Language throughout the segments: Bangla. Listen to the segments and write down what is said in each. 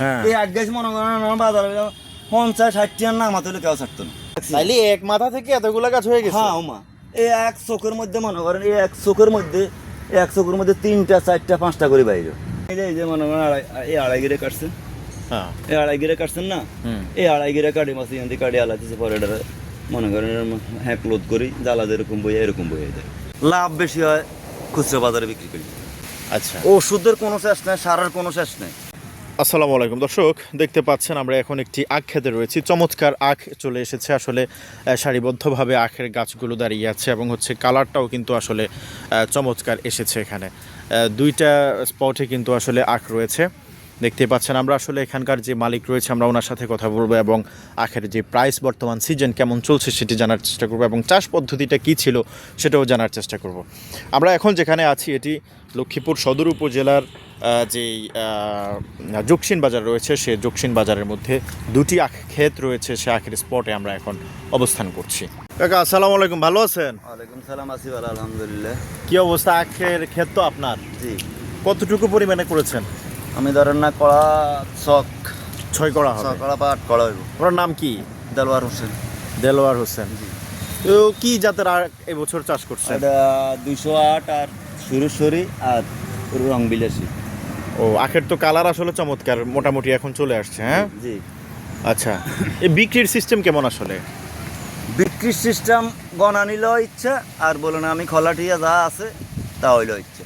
হ্যাঁ। এই এক গাছ মনে করেন বাজারে পঞ্চাশ কেউ ছাড়তো না। তাইলে এক মাথা থেকে এতগুলা গাছ হয়ে গেছে। হ্যাঁ ওমা। এই এক চোখের মধ্যে মনে করেন এই এক চোখের মধ্যে এক চোখের মধ্যে তিনটা চারটা পাঁচটা করে বাইরে। এই যে মনে করেন আড়াই এই আড়াই গিরে কাটছেন। হ্যাঁ। এই আড়াই গিরে কাটছেন না? এই আড়াই গিরে কাটি মাছ এখান থেকে কাটি আলাদিছে পরে মনে করেন হ্যাঁ করি জ্বালা এরকম বই যায় লাভ বেশি হয় খুচরা বাজারে বিক্রি করি। আচ্ছা। ওষুধের কোনো শেষ নাই সারের কোনো শেষ নাই। আসসালামু আলাইকুম। দর্শক, দেখতে পাচ্ছেন আমরা এখন একটি আখ খেতে রয়েছি। চমৎকার আখ চলে এসেছে। আসলে সারিবদ্ধভাবে আখের গাছগুলো দাঁড়িয়ে আছে এবং হচ্ছে কালারটাও কিন্তু আসলে চমৎকার এসেছে এখানে। দুইটা স্পটে কিন্তু আসলে আখ রয়েছে। দেখতে পাচ্ছেন আমরা আসলে এখানকার যে মালিক রয়েছে আমরা ওনার সাথে কথা বলব এবং আখের যে প্রাইস বর্তমান সিজন কেমন চলছে সেটি জানার চেষ্টা করব এবং চাষ পদ্ধতিটা কী ছিল সেটাও জানার চেষ্টা করব। আমরা এখন যেখানে আছি এটি লক্ষ্মীপুর সদর উপজেলার যেই আহ, বাজার রয়েছে সে জকসিন বাজারের মধ্যে দুটি আখ ক্ষেত রয়েছে সে আখের স্পটে আমরা এখন অবস্থান করছি। কাকা আসসালামু আলাইকুম ভালো আছেন? ওয়ালাইকুম সালাম আসি ভালো আলহামদুলিল্লাহ। কি অবস্থা? আখের ক্ষেত তো আপনার। জি। কতটুকু পরিমাণে করেছেন? আমি ধরেন না কড়া চক। ছয় কড়া হবে। কড়া পাট কড়া হইব। ওনার নাম কি? দেলওয়ার হোসেন। দেলোয়ার হোসেন। তো কি জাতের আর এবছর চাষ করছে এটা দুইশো আট আর সুরেশ্বরী আর রং বিলাসী। ও আখের তো কালার আসলে চমৎকার মোটামুটি এখন চলে আসছে হ্যাঁ? জি। আচ্ছা এই বিক্রির সিস্টেম কেমন আসলে? বিক্রির সিস্টেম গনা নিল ইচ্ছা আর বলো না আমি খলাটিয়া যা আছে তা হইল ইচ্ছা।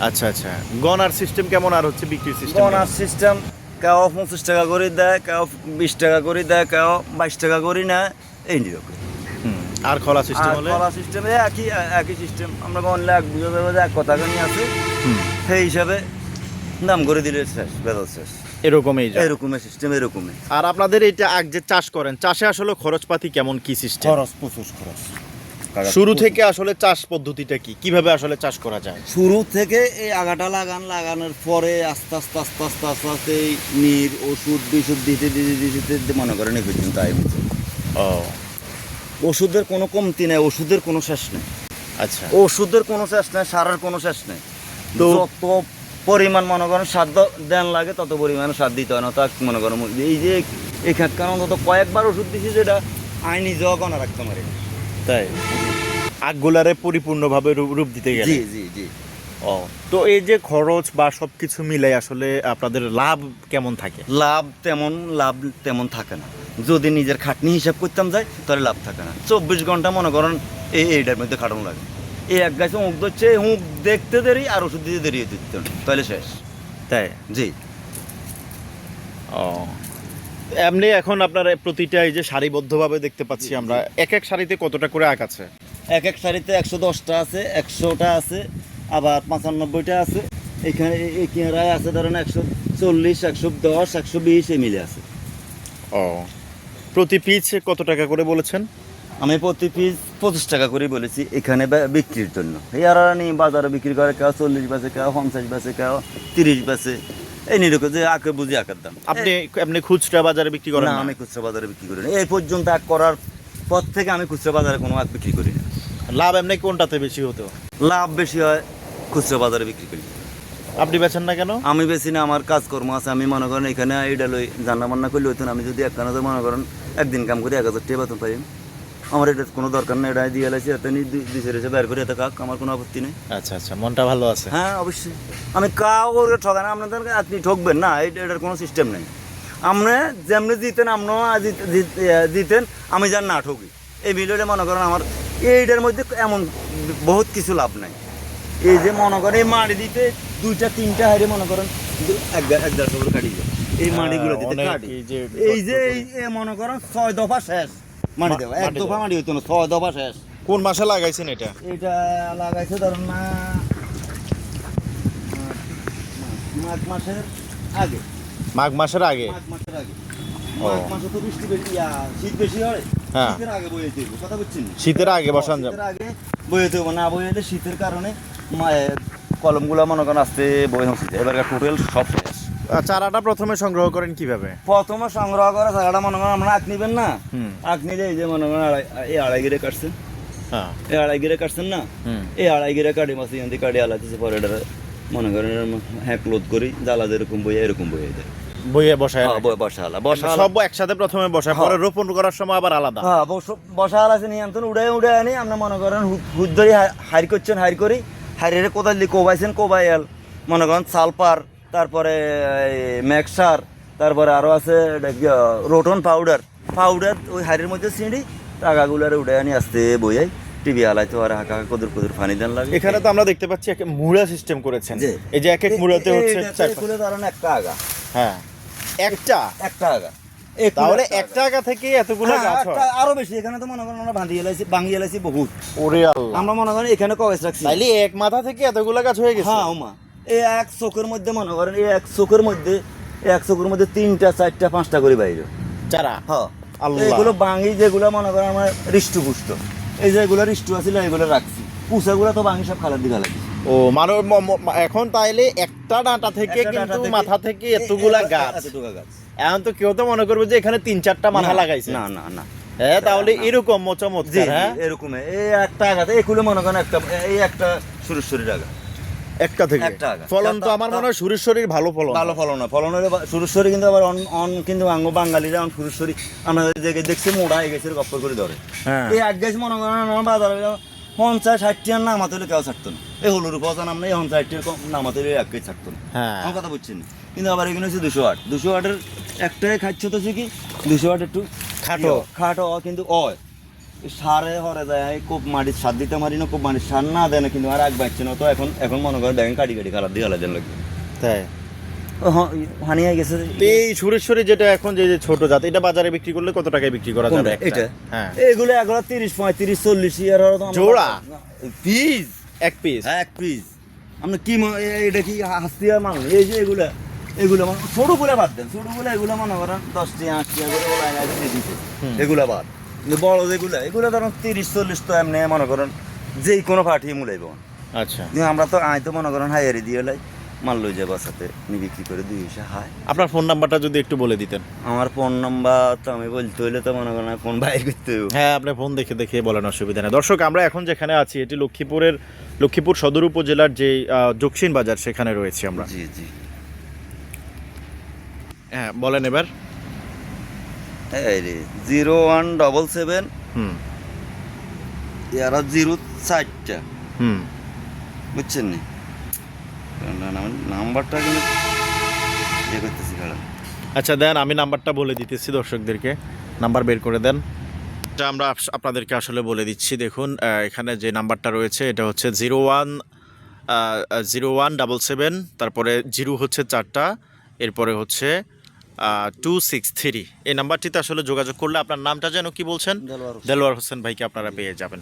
আচ্ছা আচ্ছা। গনার সিস্টেম কেমন আর হচ্ছে বিক্রির সিস্টেম গনার সিস্টেম কেউ পঁচিশ টাকা করে দেয় কেউ বিশ টাকা করে দেয় কেউ বাইশ টাকা করে নেয় এই নিরকম আর খোলা সিস্টেম হলে? খোলা সিস্টেমে একই একই সিস্টেম আমরা গনলে এক বুঝে দেবো যে এক কথা নিয়ে আছে। সেই হিসাবে দাম করে দিলে শেষ বেদল শেষ। এরকমই যায়। এরকমের সিস্টেম এরকমই। আর আপনাদের এটা আখ যে চাষ করেন চাষে আসলে খরচপাতি কেমন কি সিস্টেম খরচ প্রচুর খরচ। শুরু থেকে আসলে চাষ পদ্ধতিটা কি? কীভাবে আসলে চাষ করা যায়? শুরু থেকে এই আগাটা লাগান লাগানোর পরে আস্তে আস্তে আস্তে আস্তে আস্তে আস্তে এই নির ওষুধ বিষুধ দিতে দিতে দিতে দিতে মনে করেন এই পর্যন্ত আয় হচ্ছে। ও। ওষুধের কোনো কমতি নেই ওষুধের কোনো শেষ নেই। আচ্ছা। ওষুধের কোনো শেষ নেই সারের কোনো শেষ নেই। তো- যত পরিমাণ মনে করেন সার দেন লাগে তত পরিমাণে সার দিতে হয় না তা মনে করেন এই যে এই খাতকার অন্তত কয়েকবার ওষুধ দিছি যেটা আইনি গণা রাখতে পারি না। তাই? আখগুলারে পরিপূর্ণভাবে রূপ দিতে গেলে? জি জি জি। ও তো এই যে খরচ বা সবকিছু মিলে আসলে আপনাদের লাভ কেমন থাকে? লাভ তেমন লাভ তেমন থাকে না। যদি নিজের খাটনি হিসাব করতাম যাই তাহলে লাভ থাকে না। চব্বিশ ঘণ্টা মনে করেন এই এইটার মধ্যে খাটানো লাগে। এই এক গাছে মুখ ধরছে হুঁক দেখতে দেরি আর ওষুধ দিতে দেরি দিতে তাহলে শেষ। তাই? জি। ও এমনি এখন আপনার প্রতিটা এই যে সারিবদ্ধভাবে দেখতে পাচ্ছি আমরা এক এক সারিতে কতটা করে আঁক আছে? এক এক শাড়িতে একশো দশটা আছে একশোটা আছে আবার পঁচানব্বইটা আছে। এখানে এ- এই কেরায় আছে ধরেন একশো চল্লিশ একশো দশ একশো বিশ মিলে আছে। ও। প্রতি পিস কত টাকা করে বলেছেন? আমি প্রতি পিস পঁচিশ টাকা করে বলেছি এখানে বিক্রির জন্য। আর বাজারে বিক্রি করে কেউ চল্লিশ বেছে কেউ পঞ্চাশ বেছে কেউ তিরিশ বেছে এই নিরকম যে আঁকে বুঝি আঁকের দাম। আপনি আপনি খুচরা বাজারে বিক্রি করেন না আমি খুচরা বাজারে বিক্রি করি না। এই পর্যন্ত আঁক করার পর থেকে আমি খুচরা বাজারে কোনো আঁক বিক্রি করি না। লাভ এমনি কোনটাতে বেশি হতো? লাভ বেশি হয় খুচরা বাজারে বিক্রি করি। আপনি বেছেন না কেন? আমি বেশি না আমার কাজকর্ম আছে। আমি মনে করেন এখানে এইটা লই জান্না বান্না করলে হইতো আমি যদি একখানা তো মনে করেন একদিন কাম করে এক হাজার টাকা বেতন পাই। আমার এটা কোনো দরকার নেই এটা দিয়ে এলাইছি এত দুই বের করে এত কাক আমার কোনো আপত্তি নেই। আচ্ছা আচ্ছা মনটা ভালো আছে? হ্যাঁ অবশ্যই। আমি কাউ করে ঠকা না আপনাদের আপনি ঠকবেন না এটা এটার কোনো সিস্টেম নেই। আপনি যেমনি জিতেন জিত- জিত- জিতেন আমি যার না ঠকি। এই ভিডিওটা মনে করেন আমার এইটার মধ্যে এমন বহুত কিছু লাভ নাই। এই যে মনে করেন এই মাড়ি দিতে দুইটা তিনটা হাইরে মনে করেন এক এক দেড়শো করে কাটি যায়। এই মাড়িগুলো দিতে কাটি। এই যে এই মনে করেন ছয় দফা শেষ। মাটি দেওয়া এক দফা মাটি হইতো না ছয় দফা শেষ। কোন মাসে লাগাইছেন এটা? এটা লাগাইছে ধরুন না মাঘ মাসের আগে। মাঘ মাসের আগে? মাঘ মাসের আগে। মাঘ মাসে তো বৃষ্টি বেশি শীত বেশি হয়। হ্যাঁ। শীতের আগে বয়ে দেবো কথা বুঝছেন শীতের আগে বসান যাবে। শীতের আগে বয়ে দেবো না বয়ে শীতের কারণে মা- কলমগুলো মনে করেন আসতে বয়ে হচ্ছে। এবার টোটাল সব শেষ। চারাটা প্রথমে সংগ্রহ করেন কীভাবে? প্রথমে সংগ্রহ করে চারাটা মনে করেন আমরা আঁক নিবেন না। আঁক নিলে এই যে মনে করেন এই আড়াই গিরে কাটছেন। হ্যাঁ। এই আড়াই গিরে কাটছেন না? এই আড়াই গিরে কাটি মাছ এখান কাটি আলাদিছে পরে এটা মনে করেন হ্যাঁ লোড করি জ্বালা যেরকম বই এরকম বই যায় বইয়ে বসায় হ্যাঁ। বসালা বসালা সব একসাথে প্রথমে বসায় হ্যাঁ। পরে রোপণ করার সময় আবার আলাদা। হ্যাঁ বস- বসাল আছে নিয়ে আনতেন উড়ে উড়ে আনি আমরা মনে করেন হুদ ধরে হাইর করছেন হাইর করি হাইরে কোদাল দিয়ে কোবাইছেন কোবাইয়াল মনে করেন সালপার তারপরে ম্যাক্সার তারপরে আরও আছে রোটন পাউডার। পাউডার ওই হাইরের মধ্যে ছিঁড়ি টাকাগুলো উড়ে আনি আসতে বইয়াই টিভি আলাই তো আর হাঁকা কদুর কদুর পানি দেন লাগে। এখানে তো আমরা দেখতে পাচ্ছি এক মুড়া সিস্টেম করেছেন। এই যে এক এক মুড়াতে হচ্ছে খুলে ধরেন একটা আগা। হ্যাঁ। একটা? একটা আগা। তাহলে একটা থেকে এতগুলো হ্যাঁ, গাছ একটা- আরও বেশি এখানে তো মনে করেন আমরা বাঁধিয়ে এলাইছি বাঙিয়ে এলাইছি বহুত। ওরে আল্লাহ। আমরা মনে করেন এখানে কয়েস রাখছি। তাইলে এক মাথা থেকে এতগুলো গাছ হয়ে গেছে। হ্যাঁ ওমা। এই এক চোখের মধ্যে মনে করেন এই এক চোখের মধ্যে এক চোখের মধ্যে তিনটা চারটা পাঁচটা করে বাইরে। চারা হ্যাঁ এগুলো বাঙি যেগুলো মনে করেন আমার হৃষ্টু পুষ্ট এই যে এগুলো হৃষ্টু আছিল এগুলো রাখছি। পুষাগুলো তো বাঙি সব খালার দিকে লাগছে ও মানে এখন তাইলে একটা ডাঁটা থেকে কিন্তু মাথা থেকে এতগুলা গাছ। এখন তো কেউ তো মনে করবে যে এখানে তিন চারটা মাথা লাগাইছে। না না না। হ্যাঁ তাহলে এরকম জি মোচামোচকার হ্যাঁ? এরকম। এই একটা আগাতে এগুলো মনে করেন একটা এই একটা সুরেশ্বরীর আগা একটা থেকে। ফলন তো আমার মনে হয় ভালো ফলন। ভালো ফলন হয়। ফলনের সুরেশ্বরী কিন্তু আবার অন অন কিন্তু আঙ্গ বাঙালিরা অন সুরেশ্বরী আমরা দেখছি মোড়া গেছে গপ্প করে ধরে। হ্যাঁ। এই এক গেছে মনে করেন বাজারে পঞ্চাশ ষাটটি আর নামাতে হলে কেউ ছাড়তো না। এই হলুর উপজা নাম নেই পঞ্চাশ ষাটটির কম নামাতে হলে এক কেজি ছাড়তো না। হ্যাঁ। আমার কথা বুঝছেন? কিন্তু আবার এখানে হচ্ছে দুশো আট। দুশো আটের একটাই খাচ্ছে তো কি? দুশো আট একটু খাটো। খাটো কিন্তু অয়। সারে হরে যায় খুব মাটির সার দিতে পারি না খুব মাটির সার না দেয় না কিন্তু আর এক বাচ্চা না তো এখন এখন মনে করেন ব্যাংক কাটি কাটি খারাপ দিয়ে আলাদা লাগবে তাই? হানি হয়ে গেছে। এই সুরেশ্বরী যেটা এখন যে যে ছোট জাত এটা বাজারে বিক্রি করলে কত টাকায় বিক্রি করা যাবে এটা হ্যাঁ। এগুলো এগুলো তিরিশ পঁয়ত্রিশ চল্লিশ ইয়ার জোড়া? পিস এক পিস হ্যাঁ এক পিস আমরা কি এটা কি হাস্তিয়া মাল এই যে এগুলা এগুলো মানে ছোটগুলো বাদ দেন ছোটগুলো এগুলো মনে করেন দশ টাকা আট টাকা করে এগুলা বাদ। বড় যেগুলো এগুলো ধরুন তিরিশ চল্লিশ তো এমনি মনে করেন যেই কোনো পাঠিয়ে মূলাইব আচ্ছা। আমরা তো আয় তো মনে করেন হাইয়ারি দিয়ে লাই মাল লই যাব সাথে নি বিক্রি করে দুই এসে হায়। আপনার ফোন নাম্বারটা যদি একটু বলে দিতেন। আমার ফোন নাম্বার তো আমি বলতে হইলে তো মনে করেন ফোন বাইর করতে। হ্যাঁ আপনি ফোন দেখে দেখে বলেন অসুবিধা নেই। দর্শক আমরা এখন যেখানে আছি এটি লক্ষ্মীপুরের লক্ষ্মীপুর সদর উপজেলার যে দক্ষিণ বাজার সেখানে রয়েছি আমরা। জি জি। হ্যাঁ বলেন এবার। জিরো ওয়ান ডবল সেভেন হুম। এরা জিরো চারটা। হুম। বুঝছেন নি? নাম্বারটা কিন্তু ইয়ে করতেছি আচ্ছা দেন আমি নাম্বারটা বলে দিতেছি দর্শকদেরকে। নাম্বার বের করে দেন। এটা আমরা আপ- আপনাদেরকে আসলে বলে দিচ্ছি দেখুন এখানে যে নাম্বারটা রয়েছে এটা হচ্ছে zero one zero one double seven তারপরে জিরো হচ্ছে চারটা এরপরে হচ্ছে টু সিক্স থ্রি এই নাম্বারটিতে আসলে যোগাযোগ করলে আপনার নামটা যেন কি বলছেন? দেলোয়ার হোসেন। ভাইকে আপনারা পেয়ে যাবেন।